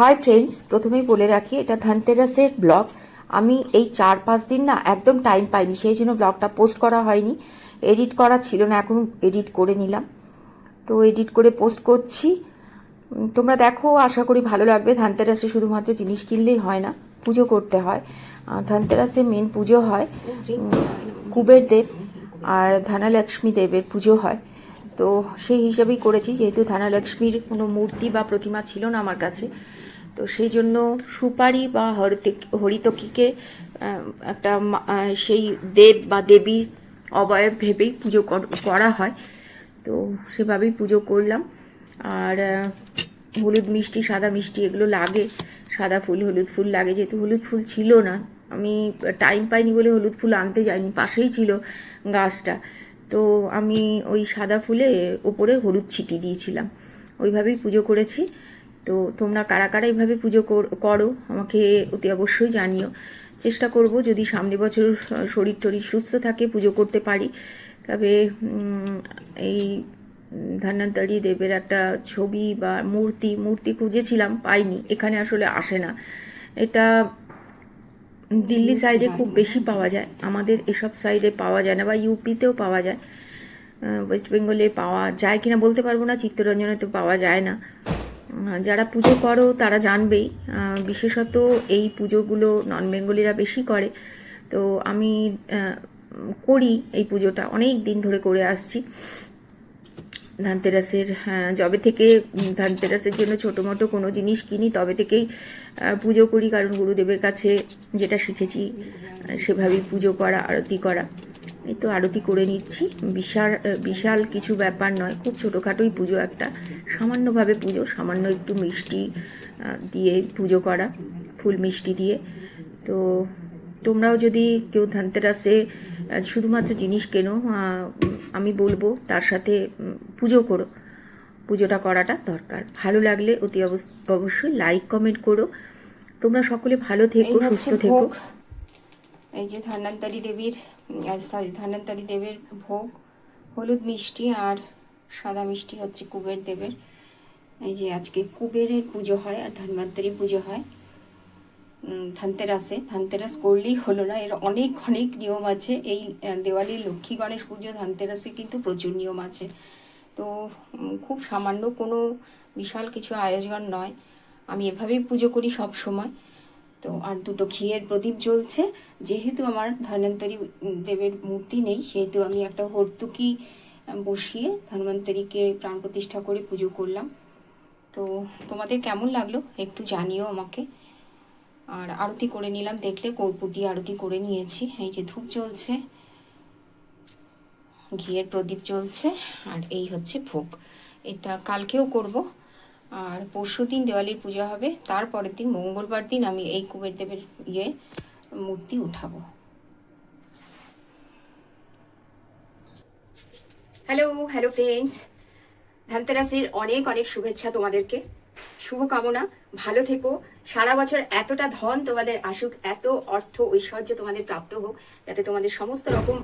Hi friends প্রথমেই বলে রাখি, এটা ধনতেরাসের ব্লগ আমি এই চার পাঁচ দিন না একদম টাইম পাইনি, সেই জন্য ব্লগটা পোস্ট করা হয়নি। এডিট করা ছিল না এখন এডিট করে নিলাম। তো এডিট করে পোস্ট করছি। তোমরা দেখো, আশা করি ভালো লাগবে। ধনতেরাসে শুধুমাত্র জিনিস কিনলেই হয় না, পুজো করতে হয়। ধনতেরাসে মেন পুজো হয় কুবের দেব আর ধনলক্ষ্মী দেবের পুজো হয়। তো সেই হিসাবেই করেছি, যেহেতু ধনলক্ষ্মীর কোনো মূর্তি বা প্রতিমা ছিল না আমার কাছে। তো সেই জন্য সুপারি বা হরিতক- হরিতকীকে একটা সেই দেব বা দেবীর অবয়ব ভেবেই পুজো করা হয়। তো সেভাবেই পুজো করলাম। আর হলুদ মিষ্টি, সাদা মিষ্টি এগুলো লাগে। সাদা ফুল, হলুদ ফুল লাগে। যেহেতু হলুদ ফুল ছিল না, আমি টাইম পাইনি বলে হলুদ ফুল আনতে যাইনি, পাশেই ছিল গাছটা। তো আমি ওই সাদা ফুলে ওপরে হলুদ ছিটি দিয়েছিলাম। ওইভাবেই পুজো করেছি। তো তোমরা কারা কারা এইভাবে পুজো কর- আমাকে অতি অবশ্যই জানিও। চেষ্টা করব যদি সামনে বছর শরীর টরীর সুস্থ থাকে, পুজো করতে পারি। তবে এই ধন্বন্তরী দেবের একটা ছবি বা মূর্তি মূর্তি খুঁজেছিলাম, পাইনি। এখানে আসলে আসে না। এটা দিল্লি সাইডে খুব বেশি পাওয়া যায়। আমাদের এসব সাইডে পাওয়া যায় না বা ইউপিতেও পাওয়া যায়। ওয়েস্ট বেঙ্গলে পাওয়া যায় কিনা বলতে পারব না চিত্তরঞ্জনে তো পাওয়া যায় না। যারা পুজো করো তারা জানবেই। বিশেষত এই পুজোগুলো নন বেঙ্গলিরা বেশি করে। তো আমি করি এই পুজোটা অনেক দিন ধরে করে আসছি। ধানতেরাসের হ্যাঁ, যবে থেকে ধানতেরাসের জন্য ছোটো মোটো কোনো জিনিস কিনি তবে থেকেই পুজো করি। কারণ গুরুদেবের কাছে যেটা শিখেছি সেভাবেই পুজো করা আরতি করা। এই তো আরতি করে নিচ্ছি। বিশাল বিশাল কিছু ব্যাপার নয় খুব ছোটোখাটোই পুজো একটা। সামান্যভাবে পুজো সামান্য একটু মিষ্টি দিয়ে পুজো করা ফুল মিষ্টি দিয়ে। তো তোমরাও যদি কেউ ধানতেরাসে শুধুমাত্র জিনিস কেনো আমি বলব তার সাথে পুজো করো। পুজোটা করাটা দরকার। ভালো লাগলে অতি অবশ্যই লাইক কমেন্ট করো। তোমরা সকলে ভালো থেকো সুস্থ থেকো। এই যে ধন্বন্তরী দেবীর সরি ধন্বন্তরী দেবের ভোগ হলুদ মিষ্টি আর সাদা মিষ্টি হচ্ছে কুবের দেবের। এই যে আজকে কুবেরের পুজো হয় আর ধন্বন্তরী পুজো হয়। ধানতেরাসে। ধানতেরাস করলেই হলো না এর অনেক অনেক নিয়ম আছে। এই আহ, দেওয়ালি লক্ষ্মী গণেশ পুজো ধানতেরাসে কিন্তু প্রচুর নিয়ম আছে। তো খুব সামান্য কোনো বিশাল কিছু আয়োজন নয়। আমি এভাবেই পুজো করি সব সময়। তো আর দুটো ঘিয়ের প্রদীপ জ্বলছে। যেহেতু আমার ধন্বন্তরী দেবের মূর্তি নেই, সেহেতু আমি একটা হর্তুকি বসিয়ে ধন্বন্তরীকে প্রাণ প্রতিষ্ঠা করে পুজো করলাম। তো তোমাদের কেমন লাগল একটু জানিও আমাকে। আর আরতি করে নিলাম, দেখলে কর্পূর দিয়ে আরতি করে নিয়েছি। এই যে ধূপ জ্বলছে, ঘিয়ের প্রদীপ জ্বলছে, আর এই হচ্ছে ভোগ। এটা কালকেও করব। আর পরশু দিন দেওয়ালির পূজা হবে তারপরের দিন মঙ্গলবার দিন আমি এই কুবের দেবের ইয়ে মূর্তি উঠাবো। হ্যালো হ্যালো ফ্রেন্ডস ধনতেরাসের অনেক অনেক শুভেচ্ছা তোমাদেরকে। শুভকামনা, ভালো থেকো। সারা বছর এতটা ধন তোমাদের আসুক, এত অর্থ ঐশ্বর্য তোমাদের প্রাপ্ত হোক, যাতে তোমাদের সমস্ত রকম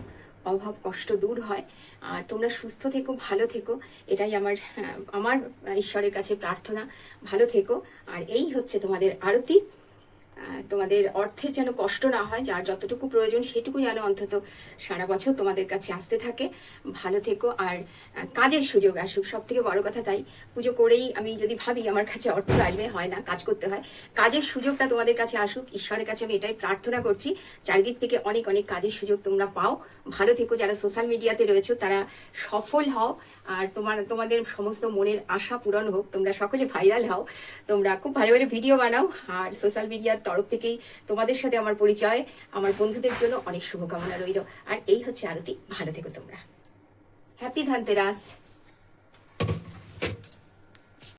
অভাব, কষ্ট দূর হয়। আর তোমরা সুস্থ থেকো, ভালো থেকো। এটাই আমার আমার ঈশ্বরের কাছে প্রার্থনা। ভালো থেকো। আর এই হচ্ছে তোমাদের আরতি। তোমাদের অর্থের যেন কষ্ট না হয়, যার যতটুকু প্রয়োজন সেটুকু যেন অন্তত সারা বছর তোমাদের কাছে আসতে থাকে। ভালো থেকো। আর কাজের সুযোগ আসুক। সব থেকে বড় কথা তাই, পুজো করেই আমি যদি ভাবি আমার কাছে অর্থ আসবে, হয় না, কাজ করতে হয়, কাজের সুযোগটা তোমাদের কাছে আসুক। ঈশ্বরের কাছে আমি এটাই প্রার্থনা করছি। চারিদিক থেকে অনেক অনেক কাজের সুযোগ তোমরা পাও। ভালো থেকো যারা সোশ্যাল মিডিয়াতে রয়েছে, তারা সফল হও। আর তোমার, তোমাদের সমস্ত মনের আশা পূরণ হোক। তোমরা সকলে ভাইরাল হও। তোমরা খুব ভালো ভালো ভিডিও বানাও। আর সোশ্যাল মিডিয়ার তরফ থেকেই তোমাদের সাথে আমার পরিচয়। আমার বন্ধুদের জন্য অনেক শুভকামনা রইল। আর এই হচ্ছে আরতি। ভালো থেকো তোমরা। হ্যাপি ধনতেরাস